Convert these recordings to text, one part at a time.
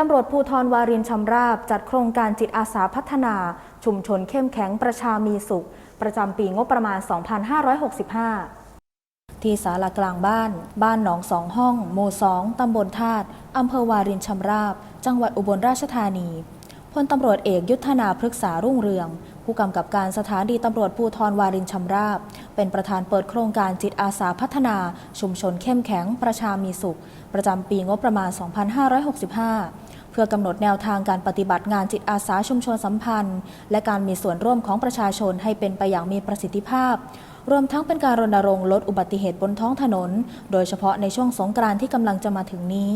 ตำรวจภูธรวารินชำราบ จัดโครงการจิตอาสาพัฒนา ชุมชนเข้มแข็งประชามีสุข ประจำปีงบประมาณ 2565 ที่ศาลากลางบ้าน บ้านหนองสองห้องหมู่สองตำบลธาตุอำเภอวารินชำราบ จังหวัดอุบลราชธานีพลตำรวจเอกยุทธนาพฤกษารุ่งเรือง ผู้กำกับการสถานีตำรวจภูธรวารินชำราบ เป็นประธานเปิดโครงการจิตอาสาพัฒนา ชุมชนเข้มแข็งประชามีสุข ประจำปีงบประมาณ 2565 พื่อกำหนดแนวทางการปฏิบัติงานจิตอาสาชุมชนสัมพันธ์ และการมีส่วนร่วมของประชาชนให้เป็นไปอย่างมีประสิทธิภาพ รวมทั้งเป็นการรณรงค์ลดอุบัติเหตุบนท้องถนน โดยเฉพาะในช่วงสงกรานต์ที่กำลังจะมาถึงนี้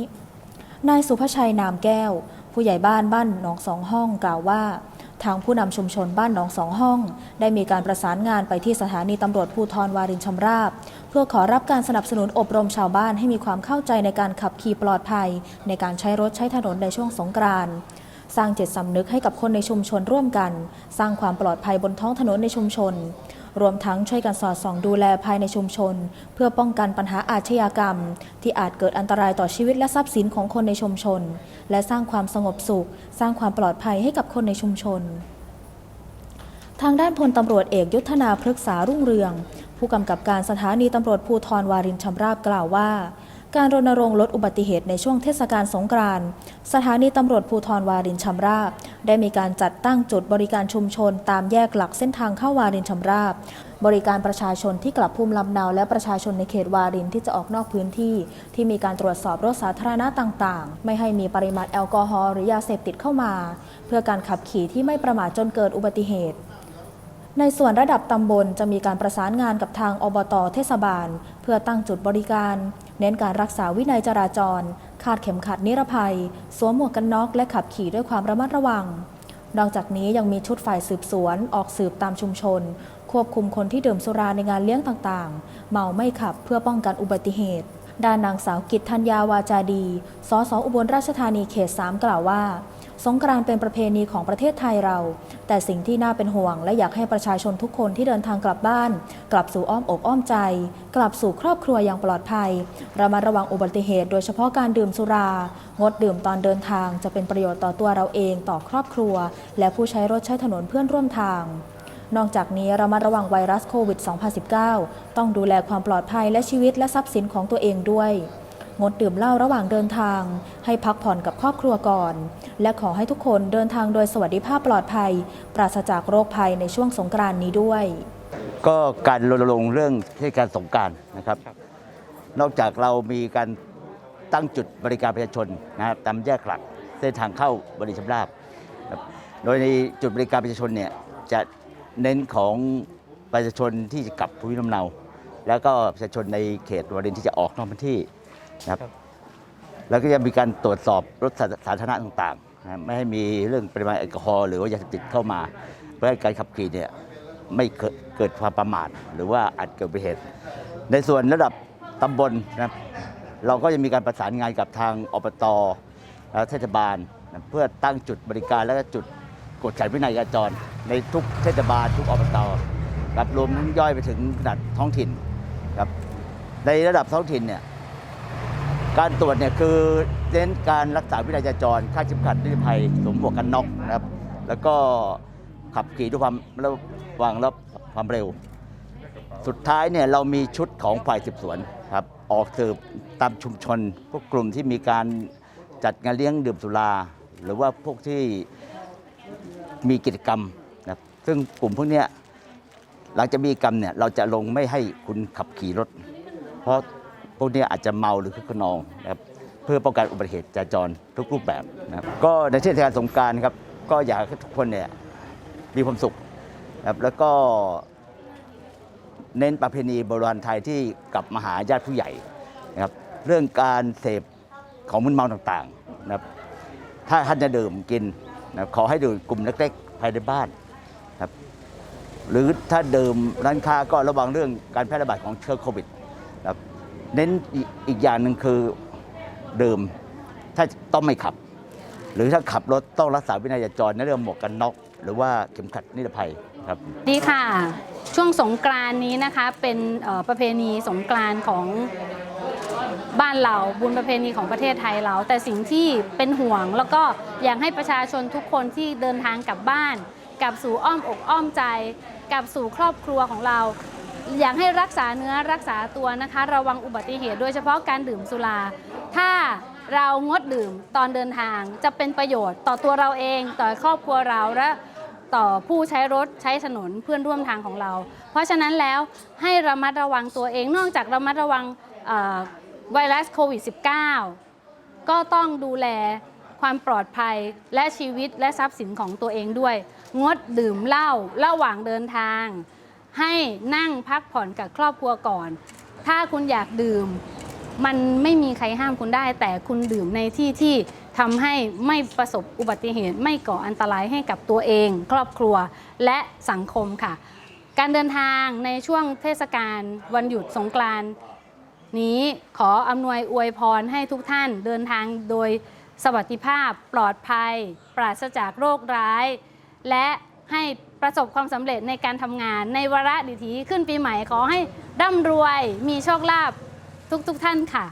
นายสุภชัยนามแก้ว ผู้ใหญ่บ้านบ้านหนองสองห้องกล่าวว่า ทางผู้นำชุมชนบ้านหนองสองห้อง ได้มีการประสานงานไปที่สถานีตำรวจภูทรวารินชำราบ เพื่อขอรับการสนับสนุนอบรมชาวบ้านให้มีความเข้าใจในการขับขี่ปลอดภัย ในการใช้รถใช้ถนนในช่วงสงกรานต์สร้างจิตสำนึกให้กับคนในชุมชนร่วมกัน สร้างความปลอดภัยบนท้องถนนในชุมชน รวมทั้งช่วยกันสอดส่องดูแลภายในชุมชน เพื่อป้องกันปัญหาอาชญากรรม ที่อาจเกิดอันตรายต่อชีวิตและทรัพย์สินของคนในชุมชน และสร้างความสงบสุข สร้างความปลอดภัยให้กับคนในชุมชน ทางด้านพลตำรวจเอกยุทธนาพฤกษารุ่งเรือง ผู้กำกับการสถานีตำรวจภูธรวารินชำราบกล่าวว่า การรณรงค์ลดอุบัติเหตุในช่วงเทศกาลสงกรานต์สถานีตำรวจภูธรวารินชำราบ ได้มีการจัดตั้งจุดบริการชุมชนตามแยกหลักเส้นทางเข้าวารินชำราบบริการประชาชนที่กลับภูมิลำเนาและประชาชนในเขตวารินที่จะออกนอกพื้นที่ ที่มีการตรวจสอบรถสาธารณะต่างๆ ไม่ให้มีปริมาณแอลกอฮอล์หรือยาเสพติดเข้ามา เพื่อการขับขี่ที่ไม่ประมาทจนเกิดอุบัติเหตุในส่วนระดับตำบลจะมีการประสานงานกับทางอบตเทศบาล เพื่อตั้งจุดบริการ เน้นการรักษาวินัยจราจร คาดเข็มขัดนิรภัย สวมหมวกกันน็อกและขับขี่ด้วยความระมัดระวัง นอกจากนี้ยังมีชุดฝ่ายสืบสวน ออกสืบตามชุมชน ควบคุมคนที่ดื่มสุราในงานเลี้ยงต่างๆ เมาไม่ขับเพื่อป้องกันอุบัติเหตุ ด้านนางสาวกิตธัญญาวาจาดี สสอุบลราชธานีเขต 3 กล่าวว่า สงกรานต์เป็นประเพณีของประเทศไทยเรา แต่สิ่งที่น่าเป็นห่วง และอยากให้ประชาชนทุกคนที่เดินทางกลับบ้าน กลับสู่อ้อมอกอ้อมใจ กลับสู่ครอบครัวอย่างปลอดภัยระมัดระวังอุบัติเหตุ โดยเฉพาะการดื่มสุรา งดดื่มตอนเดินทางจะเป็นประโยชน์ต่อตัวเราเองต่อครอบครัว และผู้ใช้รถใช้ถนนเพื่อนร่วมทางนอกจากนี้เระมัดระวังไวรัสโควิด 2019 ต้องดูแลความปลอดภัยและชีวิตและทรัพย์สินของตัวเองด้วย งดดื่มเหล้าระหว่างเดินทาง ให้พักผ่อนกับครอบครัวก่อน และขอให้ทุกคนเดินทางโดยสวัสดิภาพปลอดภัย ปราศจากโรคภัยในช่วงสงกรานต์นี้ด้วย ก็การรณรงค์เรื่องเทศกาลสงกรารนะครับ นอกจากเรามีการตั้งจุดบริการประชาชนนะครับตามแยกหลักเส้นทางเข้าบริชำราบครับโดยในจุดบริการประชาชนเนี่ยจะเน้นของประชาชนที่จะกลับภูมิลำเนา แล้วก็ประชาชนในเขตวารินที่จะออกนอกพื้นที่ นะครับ แล้วก็จะมีการตรวจสอบรถสาธารณะต่างๆนะไม่ให้มีเรื่องปริมาณแอลกอฮอล์หรือว่ายาเสพติดเข้ามา เพื่อให้การขับขี่เนี่ยไม่เกิดเกิดความประมาทหรือว่าอาจเกิดอุบัติเหตุ ในส่วนระดับตำบลนะครับเราก็จะมีการประสานงานกับทางอบตและเทศบาลนะเพื่อตั้งจุดบริการและก็จุดกดขันวินัยจราจร ในทุกเทศบาลทุกอบตครับรวมทั้งย่อยไปถึงระดับท้องถิ่นครับในระดับท้องถิ่นเนี่ย การตรวจเนี่ยคือเน้นการรักษาวินัยจราจรค่าดเข็มขัดนิรภัยสวมหมวกกันน็อกนะครับ แล้วก็ขับขี่ด้วยความระวังและความเร็ว สุดท้ายเนี่ยเรามีชุดของฝ่ายสืบสวนครับออกสืบตามชุมชน พวกกลุ่มที่มีการจัดงานเลี้ยงดื่มสุรา หรือว่าพวกที่มีกิจกรรมนะครับซึ่งกลุ่มพวกเนี้ยหลังจากมีกรรมเนี่ยเราจะลงไม่ให้คุณขับขี่รถ เพราะ วกเนี้ยอาจจะเมาหรือคึกขนองนะครับเพื่อป้องกันอุบัติเหตุจราจรทุกรูปแบบนะครับก็ในเทศกาลสงกรารครับก็อยากให้ทุกคนเนี่ยมีความสุขนะครับแล้วก็เน้นประเพณีโบราณไทยที่กลับมาหาญาติผู้ใหญ่นะครับเรื่องการเสพของมึนเมาต่างๆนะครับถ้าท่านจะดื่มกินนะครับขอให้ดื่มกลุ่มเล็กๆภายในบ้านครับหรือถ้าดื่มร้านค้าก็ระวังเรื่องการแพร่ระบาดของเชื้อโควิดนะครับ เน้นอีกอย่างหนึ่งคือดื่มถ้าต้องไม่ขับ หรือถ้าขับรถต้องรักษาวินัยจราจรในเรื่องหมวกกันน็อกหรือว่าเข็มขัดนิรภัยครับ ดีค่ะ ช่วงสงกรานต์นี้นะคะ เป็นเอ่อประเพณีสงกรานต์ของบ้านเราบุญประเพณีของประเทศไทยเรา แต่สิ่งที่เป็นห่วง แล้วก็อยากให้ประชาชนทุกคนที่เดินทางกลับบ้าน กลับสู่อ้อมอกอ้อมใจ กลับสู่ครอบครัวของเรา อยากให้รักษาเนื้อรักษาตัวนะคะ ระวังอุบัติเหตุโดยเฉพาะการดื่มสุรา ถ้าเรางดดื่มตอนเดินทางจะเป็นประโยชน์ต่อตัวเราเองต่อครอบครัวเราและต่อผู้ใช้รถใช้ถนนเพื่อนร่วมทางของเรา เพราะฉะนั้นแล้วให้ระมัดระวังตัวเองนอกจากระมัดระวังไวรัสโควิด -19 ก็ต้องดูแลความปลอดภัยและชีวิตและทรัพย์สินของตัวเองด้วย งดดื่มเหล้าระหว่างเดินทาง ให้นั่งพักผ่อนกับครอบครัวก่อน ถ้าคุณอยากดื่ม มันไม่มีใครห้ามคุณได้ แต่คุณดื่มในที่ที่ทำให้ไม่ประสบอุบัติเหตุ ไม่ก่ออันตรายให้กับตัวเอง ครอบครัวและสังคมค่ะ การเดินทางในช่วงเทศกาลวันหยุดสงกรานต์นี้ขออำนวยอวยพรให้ทุกท่านเดินทางโดยสวัสดิภาพปลอดภัย ปราศจากโรคร้าย และ ให้ประสบความสำเร็จในการทำงาน ในวาระดิถีขึ้นปีใหม่ขอให้ร่ำรวยมีโชคลาภทุกๆทท่านค่ะ